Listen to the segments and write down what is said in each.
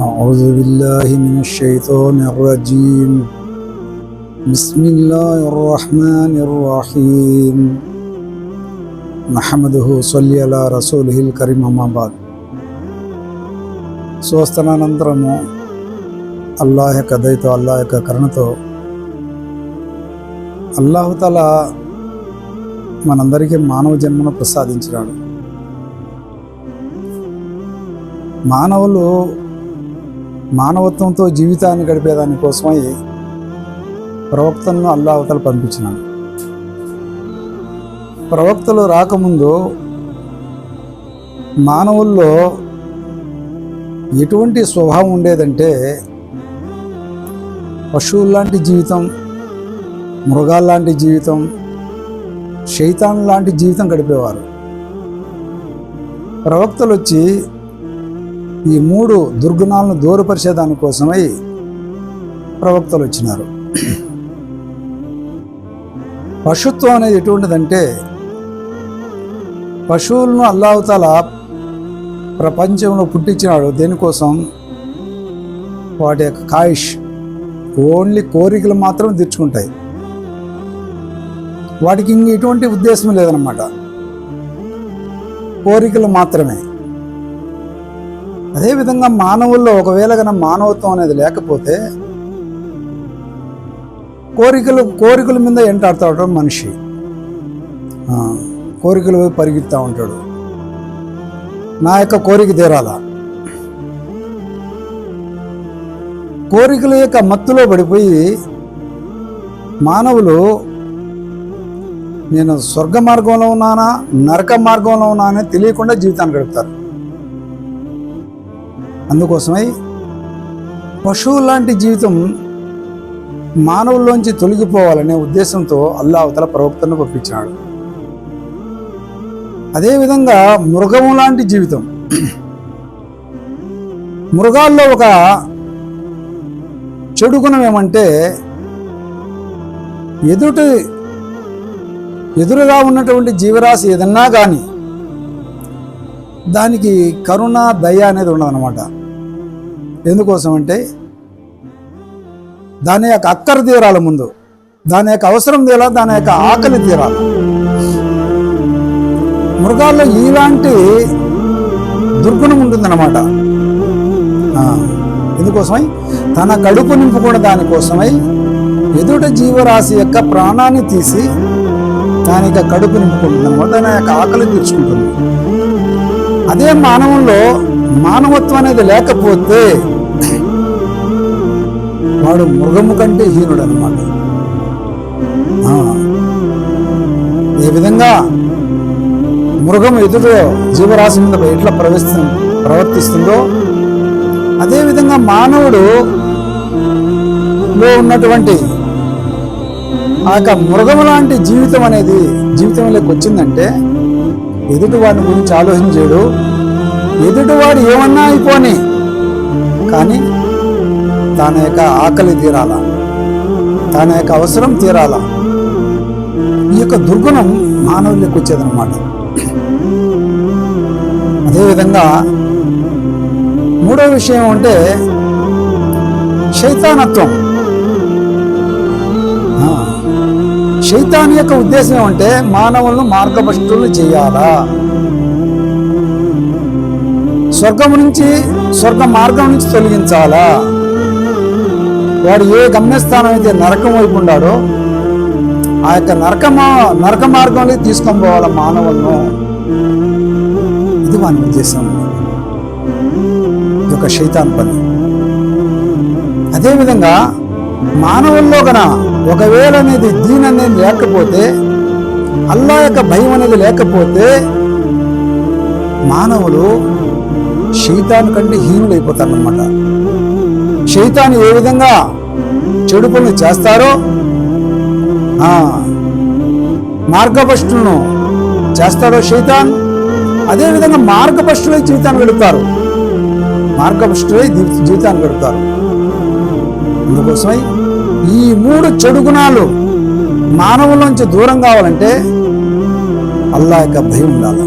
أعوذ بالله من الشيطان الرجيم بسم الله الرحمن الرحيم نحمده صلي على رسوله الكريم أما بعد స్వస్థనానంతరము అల్లాహ్ యొక్క దయతో అల్లాహ్ యొక్క కరుణతో అల్లాహుతల మనందరికీ మానవ జన్మను ప్రసాదించినాడు మానవులు మానవత్వంతో జీవితాన్ని గడిపేదాని కోసమై ప్రవక్తలను అల్లాహతలు పంపించినాడు. ప్రవక్తలు రాకముందు మానవుల్లో ఎటువంటి స్వభావం ఉండేదంటే పశువుల్లాంటి జీవితం మృగాల్లాంటి జీవితం శైతాన్ లాంటి జీవితం గడిపేవారు. ప్రవక్తలు వచ్చి ఈ మూడు దుర్గుణాలను దూరపరిచే దానికోసమై ప్రవక్తలు వచ్చినారు. పశుత్వం అనేది ఎటువంటిదంటే పశువులను అల్లావుతాల ప్రపంచంలో పుట్టించినాడు. దేనికోసం? వాటి యొక్క కాయిష్. ఓన్లీ కోరికలు మాత్రం తీర్చుకుంటాయి. వాటికి ఇంక ఎటువంటి ఉద్దేశం లేదనమాట కోరికలు మాత్రమే. అదేవిధంగా మానవుల్లో ఒకవేళ కన మానవత్వం అనేది లేకపోతే కోరికలు కోరికల మీద ఎంటాడుతూ ఉంటాడు మనిషి. కోరికలు పరిగెత్తా ఉంటాడు. నా యొక్క కోరిక తీరాలా. కోరికల యొక్క మత్తులో పడిపోయి మానవులు నేను స్వర్గ మార్గంలో ఉన్నానా నరక మార్గంలో ఉన్నానా తెలియకుండా జీవితాన్ని గడుపుతారు. అందుకోసమై పశువు లాంటి జీవితం మానవుల్లోంచి తొలగిపోవాలనే ఉద్దేశంతో అల్లా అవతల ప్రవక్తను పంపించాడు. అదేవిధంగా మృగము లాంటి జీవితం. మృగాల్లో ఒక చెడు గుణం ఏమంటే ఎదుటి ఎదురుగా ఉన్నటువంటి జీవరాశి ఏదన్నా కానీ దానికి కరుణ దయ అనేది ఉండదన్నమాట. ఎందుకోసం అంటే దాని యొక్క అక్కర తీరాల ముందు దాని యొక్క అవసరం తీరా దాని యొక్క ఆకలి తీరాలి. మృగాల్లో ఇలాంటి దుర్గుణం ఉంటుందన్నమాట. ఎందుకోసమై? తన కడుపు నింపుకున్న దానికోసమై ఎదుట జీవరాశి యొక్క ప్రాణాన్ని తీసి దాని యొక్క కడుపు నింపుకుంటుంది అనమాట దాని యొక్క ఆకలి తీర్చుకుంటుంది. అదే మానవంలో మానవత్వం అనేది లేకపోతే వాడు మృగము కంటే హీనుడు అనమాట ఏ విధంగా మృగం ఎదురు జీవరాశి మీద ఎట్లా ప్రవర్తి ప్రవర్తిస్తుందో అదేవిధంగా మానవుడు లో ఉన్నటువంటి ఆ యొక్క మృగం లాంటి జీవితం అనేది జీవితంలోకి వచ్చిందంటే ఎదుటి వాడిని గురించి ఆలోచించాడు ఎదుటివాడు ఏమన్నా అయిపోని. కానీ తన యొక్క ఆకలి తీరాలా? తన యొక్క అవసరం తీరాలా? ఈ యొక్క దుర్గుణం మానవుల్లోకి వచ్చేదన్నమాట. అదేవిధంగా మూడో విషయం అంటే శైతానత్వం. శైతాన్ యొక్క ఉద్దేశం ఏమంటే మానవులను మార్గభ్రష్టులు చేయాలా? స్వర్గం నుంచి స్వర్గ మార్గం నుంచి తొలగించాలా? వాడు ఏ గమ్యస్థానం అయితే నరకం వైపు ఉన్నాడో ఆ యొక్క నరక నరక మార్గంలో తీసుకొని పోవాల మానవులను? ఇది మన ఉద్దేశం. ఇది ఒక శైతాన్ పని. అదేవిధంగా మానవుల్లో గన ఒకవేళ అనేది దీని అనేది లేకపోతే అల్లా యొక్క భయం అనేది లేకపోతే మానవులు శైతాన్ కంటే హీనులు అయిపోతారన్నమాట శైతాన్ ఏ విధంగా చెడు పనులు చేస్తారో మార్గభ్రష్టులను చేస్తారో శైతాన్ అదేవిధంగా మార్గభ్రష్టులై జీవితాన్ని గడుపుతారు. మార్గభ్రష్టులై జీవితాన్ని గడుపుతారు. అందుకోసమై ఈ మూడు చెడు గుణాలు మానవుల నుంచి దూరం కావాలంటే అల్లా యొక్క భయం ఉండాలి.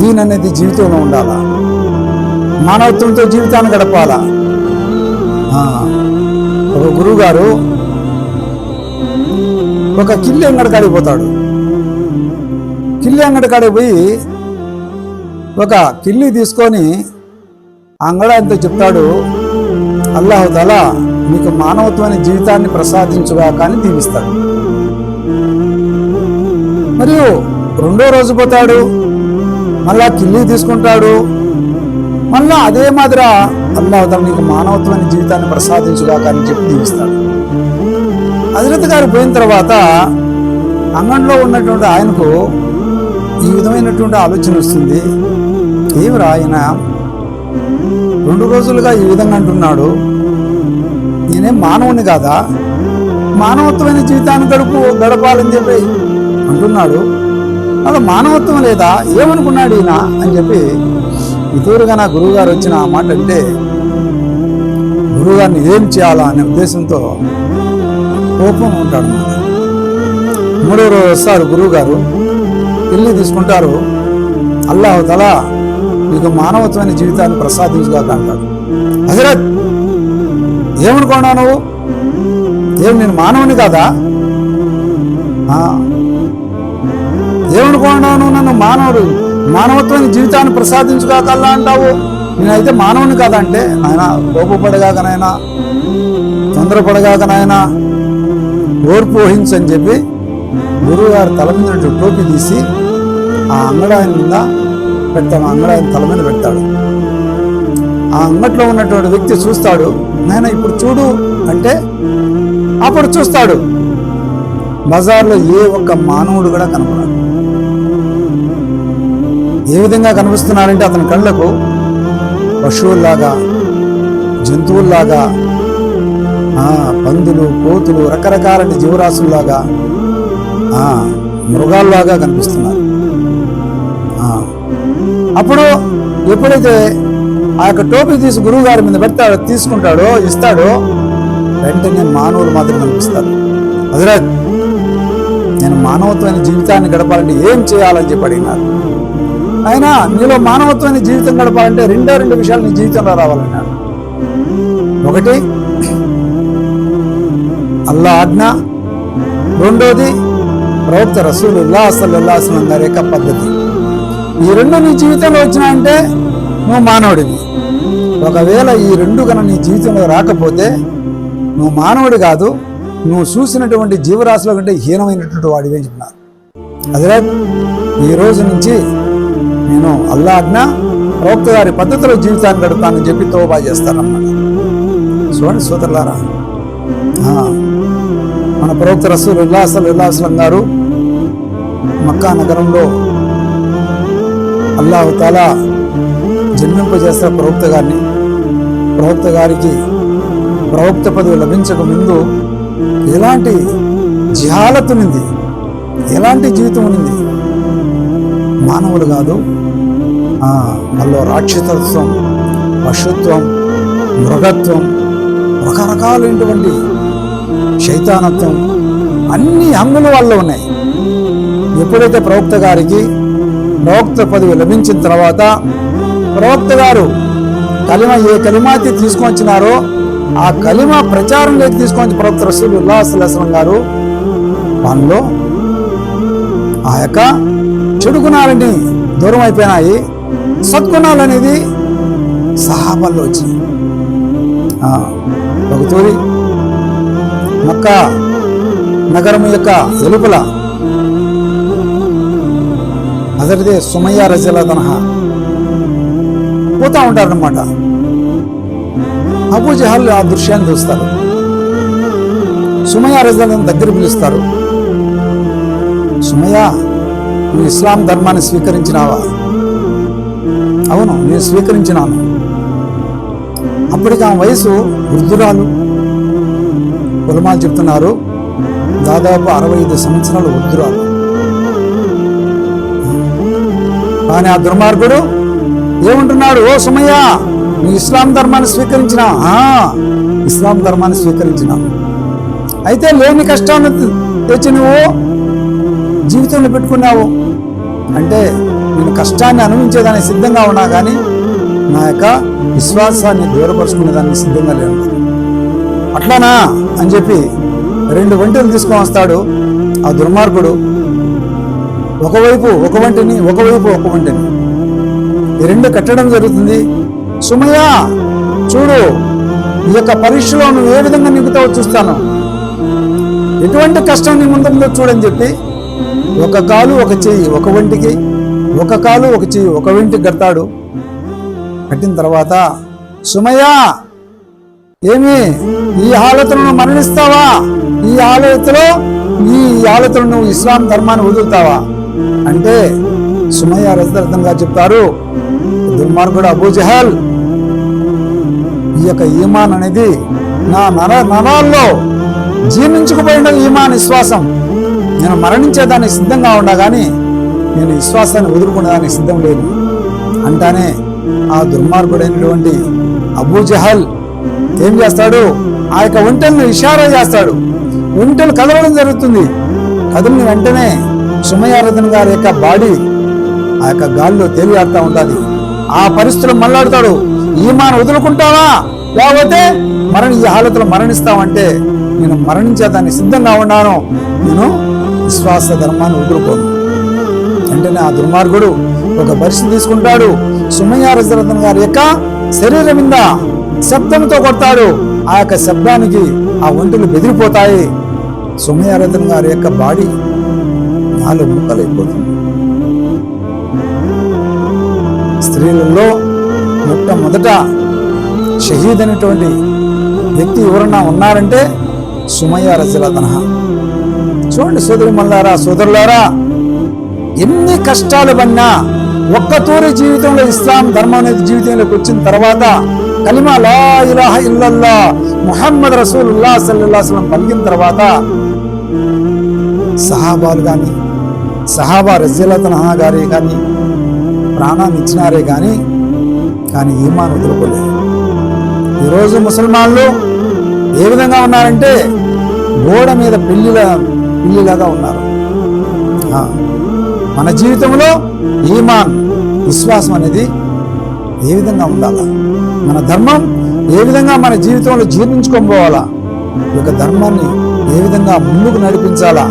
దీని అనేది జీవితంలో ఉండాలా? మానవత్వంతో జీవితాన్ని గడపాలా? ఒక గురువు గారు ఒక కిల్లి అంగడి కాడికి పోతాడు. కిల్లి అంగడి కాడికి పోయి ఒక కిల్లి తీసుకొని అంగడాంతో చెప్తాడు అల్లాహుతాలా మీకు మానవత్వమైన జీవితాన్ని ప్రసాదించుగా కానీ దీవిస్తాడు. మరియు రెండో రోజు పోతాడు మళ్ళా కిల్లి తీసుకుంటాడు. మళ్ళా అదే మాదిర అల్లాహుతాల నీకు మానవత్వమైన జీవితాన్ని ప్రసాదించుగాక అని చెప్పి దీవిస్తాడు. హజరత్ గారు పోయిన తర్వాత అంగంలో ఉన్నటువంటి ఆయనకు ఈ విధమైనటువంటి ఆలోచన వస్తుంది. తీవ్ర ఆయన? రెండు రోజులుగా ఈ విధంగా అంటున్నాడు. నేనేం మానవుని కాదా? మానవత్వమైన జీవితాన్ని గడుపు గడపాలని చెప్పి అంటున్నాడు. అలా మానవత్వం లేదా ఏమనుకున్నాడు ఈయన అని చెప్పి ఇతరుగా నా గురువుగారు వచ్చిన ఆ మాట అంటే గురువుగారిని ఏం చేయాలా అనే ఉద్దేశంతో కోపం ఉంటాడు మూడో రోజు వస్తారు గురువుగారు వెళ్ళి తీసుకుంటారు. అల్లాహ్ తల నీకు మానవత్వమైన జీవితాన్ని ప్రసాదించుగాక అంటాడు హజరత్ ఏమనుకున్నావు నువ్వు? ఏం నేను మానవుని కాదా? ఆ, ఏమనుకున్నావు నన్ను మానవుడు మానవత్వం జీవితాన్ని ప్రసాదించుగాకల్లా అంటావు? నేనైతే మానవుని కాదంటే నాయన కోపపడగాకనైనా తొందరపడగాకనైనా ఓర్పు వహించని చెప్పి గురువుగారు తల మీద టోపీ తీసి ఆ అంగడాయన మీద పెడతాడు అంగడాయన తల మీద పెడతాడు ఆ అంగట్లో ఉన్నటువంటి వ్యక్తి చూస్తాడు నాయన ఇప్పుడు చూడు అంటే అప్పుడు చూస్తాడు. బజార్లో ఏ ఒక్క మానవుడు కూడా కనపడాడు. ఏ విధంగా కనిపిస్తున్నాడంటే అతని కళ్ళకు పశువుల్లాగా జంతువుల్లాగా పందులు కోతులు రకరకాలైన జీవరాశుల్లాగా మృగాల్లాగా కనిపిస్తున్నారు. అప్పుడు ఎప్పుడైతే ఆ యొక్క టోపీ తీసి గురువు గారి మీద పెడతాడో తీసుకుంటాడో ఇస్తాడో వెంటనే మానవులు మాత్రం కనిపిస్తారు. హజరత్ నేను మానవత్వమైన జీవితాన్ని గడపాలంటే ఏం చేయాలని చెప్పి అడిగినారు. ఆయన నీలో మానవత్వాన్ని జీవితం గడపాలంటే రెండో రెండు విషయాలు నీ జీవితంలో రావాలన్నాడు ఒకటి అల్లా ఆజ్ఞ. రెండోది ప్రవక్త రసూలుల్లా ఉల్లాసం గారి యొక్క పద్ధతి. ఈ రెండు నీ జీవితంలో వచ్చినాయంటే నువ్వు మానవుడివి. ఒకవేళ ఈ రెండు కనుక నీ జీవితంలో రాకపోతే నువ్వు మానవుడి కాదు నువ్వు చూసినటువంటి జీవరాశుల కంటే హీనమైనటువంటి వాడివి అని చెప్పినారు. అదే ఈ రోజు నుంచి నేను అల్లా ఆజ్ఞ ప్రవక్త గారి పద్ధతిలో జీవితాన్ని గడుపుతానని చెప్పి తోబా చేస్తారన్నమాట. చూడండి సోదరులారా. మన ప్రవక్త రసూల్ ఉల్లాసల్ ఉల్లాసలం గారు మక్కా నగరంలో అల్లాహుతాలా జన్మింపజేస్తారు ప్రవక్త గారిని ప్రవక్త గారికి ప్రవక్త పదవి లభించక ముందు ఎలాంటి జిహాలత్ ఎలాంటి జీవితం ఉంది మానవుడు కాదు మనలో రాక్షసత్వం పశుత్వం మృగత్వం రకరకాలైనటువంటి శైతానత్వం అన్ని అంగుల వల్ల ఉన్నాయి. ఎప్పుడైతే ప్రవక్త గారికి ప్రవక్త పదవి లభించిన తర్వాత ప్రవక్త గారు కలిమ ఏ కలిమాతి తీసుకొచ్చినారో ఆ కలిమ ప్రచారంలోకి తీసుకొని ప్రవక్త రసూలు ఉల్లాసలం గారు మనలో ఆ యొక్క చెడు గుణాలన్నీ దూరం అయిపోయినాయి. సద్గుణాలు అనేది సహాబాల్లో వచ్చినాయి ఆ, మొక్క నగరం యొక్క వెలుపల అదరిదే సుమయ్య రజల తనహా పోతా ఉంటారనమాట అబూ జహల్ ఆ దృశ్యాన్ని చూస్తారు. సుమయ్య రజలను దగ్గర పిలుస్తారు. సుమయ్య నువ్వు ఇస్లాం ధర్మాన్ని స్వీకరించినావా? అవును నేను స్వీకరించినాను. అప్పటికి ఆ వయసు వృద్ధురాలు. కులమాలు చెప్తున్నారు దాదాపు అరవై ఐదు సంవత్సరాలు వృద్ధురాలు. కానీ ఆ దుర్మార్గుడు ఏమంటున్నాడు ఓ సుమయ్య నీ ఇస్లాం ధర్మాన్ని స్వీకరించిన? ఇస్లాం ధర్మాన్ని స్వీకరించిన. అయితే లేని కష్టాన్ని తెచ్చి నువ్వు జీవితంలో పెట్టుకున్నావు. అంటే నేను కష్టాన్ని అనుభవించేదానికి సిద్ధంగా ఉన్నా కానీ నా యొక్క విశ్వాసాన్ని దూరపరుచుకునేదానికి సిద్ధంగా లేను. అట్లానా అని చెప్పి రెండు వంటలు తీసుకొని వస్తాడు ఆ దుర్మార్గుడు. ఒకవైపు ఒక వంటిని ఒకవైపు ఒక వంటిని. ఈ రెండు కట్టడం జరుగుతుంది. సుమయ చూడు ఈ యొక్క పరీక్షలో నువ్వు ఏ విధంగా నింపుతావో చూస్తాను. ఎటువంటి కష్టం నీ ముందు చూడని చెప్పి ఒక కాలు ఒక చెయ్యి ఒక వంటికి ఒక కాలు ఒక చెయ్యి ఒక వెంటికి కడతాడు కట్టిన తర్వాత సుమయ్యా ఏమి? ఈ హాలతులను మరణిస్తావా? ఈ హాలతులో ఈ హాలతులు నువ్వు ఇస్లాం ధర్మాన్ని వదులుతావా? అంటే సుమయ్య రజదర్థంగా చెప్తారు దుర్మార్గుడు అబూజహల్ ఈ యొక్క ఈమాన్ అనేది నా నర నరాల్లో జీర్ణించుకుపోయిన ఈమాన్ విశ్వాసం. నేను మరణించేదానికి సిద్ధంగా ఉండా కానీ నేను విశ్వాసాన్ని వదులుకునేదానికి సిద్ధం లేను. అంటానే ఆ దుర్మార్గుడైనటువంటి అబూజహల్ ఏం చేస్తాడు? ఆ యొక్క ఒంటెలను ఇషారా చేస్తాడు. ఒంటెలు కదలడం జరుగుతుంది. కదిలిన వెంటనే సుమయారథన్ గారి యొక్క బాడీ ఆ యొక్క గాల్లో తేలియాడుతూ ఉండాలి. ఆ పరిస్థితులు మళ్ళాడతాడు. ఈమాను వదులుకుంటావా? లేకపోతే మరణ ఈ హాలతులు మరణిస్తావంటే నేను మరణించేదాన్ని సిద్ధంగా ఉన్నాను. నేను విశ్వాస ధర్మాన్ని వదులుకోను. వెంటనే ఆ దుర్మార్గుడు ఒక పరిస్థితి తీసుకుంటాడు. సుమయ్య రజరత్న గారి యొక్క శరీరం మీద శబ్దంతో కొడతాడు. ఆ యొక్క శబ్దానికి ఆ ఒంటెలు బెదిరిపోతాయి. సుమయ్య రతన్ గారి యొక్క బాడీ నాలుగు ముక్కలైపోతుంది స్త్రీలలో మొట్టమొదట షహీద్ అనేటువంటి వ్యక్తి ఎవరన్నా ఉన్నారంటే సుమయ్య రజరతన చూడండి సోదరి మల్లారా సోదరులారా ఎన్ని కష్టాలు పడినా ఒక్కతూరి జీవితంలో ఇస్లాం ధర్మం అనేది జీవితంలోకి వచ్చిన తర్వాత కలిమా లా ఇలాహ ఇల్లల్లా ముహమ్మద్ రసూలుల్లా సల్లల్లాహు అలైహి పలిగిన పలికిన తర్వాత సహాబాలు కానీ సహాబా రజీలతనహా గారే కానీ ప్రాణాన్ని ఇచ్చినారే కానీ కానీ ఈమాన్ వదులుకోలేదు. ఈరోజు ముసల్మాన్లు ఏ విధంగా ఉన్నారంటే గోడ మీద పిల్లిల పిల్లిలాగా ఉన్నారు. మన జీవితంలో ఈమాన్ విశ్వాసం అనేది ఏ విధంగా ఉండాలా? మన ధర్మం ఏ విధంగా మన జీవితంలో జీర్ణించుకొని పోవాలా? ఈ యొక్క ధర్మాన్ని ఏ విధంగా ముందుకు నడిపించాలా?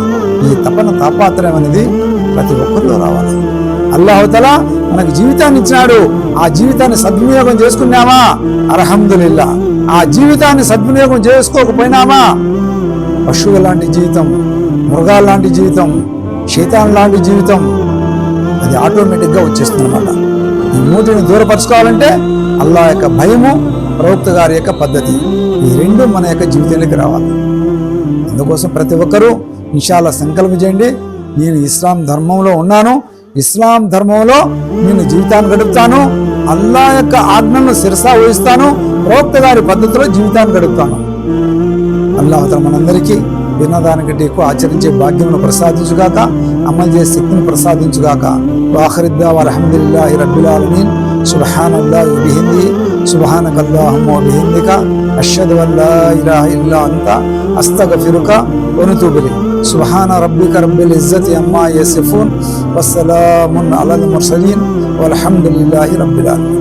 ఈ తపన తాపాత్రయం అనేది ప్రతి ఒక్కరిలో రావాలి. అల్లాహతల మనకు జీవితాన్ని ఇచ్చినాడు. ఆ జీవితాన్ని సద్వినియోగం చేసుకున్నామా? అర్హమ్దుల్లా ఆ జీవితాన్ని సద్వినియోగం చేసుకోకపోయినామా? పశువు లాంటి జీవితం మృగాల లాంటి జీవితం శైతాన్ లాంటి జీవితం అది ఆటోమేటిక్గా వచ్చేస్తుంది అనమాట ఈ మూటిని దూరపరచుకోవాలంటే అల్లా యొక్క భయము ప్రవక్త గారి యొక్క పద్ధతి. ఈ రెండు మన యొక్క జీవితంలోకి రావాలి. అందుకోసం ప్రతి ఒక్కరూ ఇన్షాల్లా సంకల్పం చేయండి. నేను ఇస్లాం ధర్మంలో ఉన్నాను. ఇస్లాం ధర్మంలో నేను జీవితాన్ని గడుపుతాను. అల్లా యొక్క ఆజ్ఞలను శిరసా వహిస్తాను. ప్రవక్త గారి పద్ధతిలో జీవితాన్ని గడుపుతాను. అల్లాహతల మనందరికీ విన్నదానికంటే ఎక్కువ ఆచరించే భాగ్యమును ప్రసాదించుగాక అమలు చేసే శక్తిని ప్రసాదించుగాక వాఖరిద్దా అల్హమ్దుల్లాహి రబ్బిల్ ఆలమీన్ సుబ్హానల్లాహి బిహింది సుబ్హానక అల్లాహుమ్మ బిహిందిక అష్హదు అన్ లా ఇలాహ ఇల్లా అంత అస్తగఫిరుక వనుతూబిలి సుబ్హాన రబ్బిక రబ్బిల్ ఇజ్జతి అమ్మా యసిఫూన్ వస్సలామున్ అలల్ ముర్సలీన్ వల్హమ్దులిల్లాహి రబ్బిల్ ఆలమీన్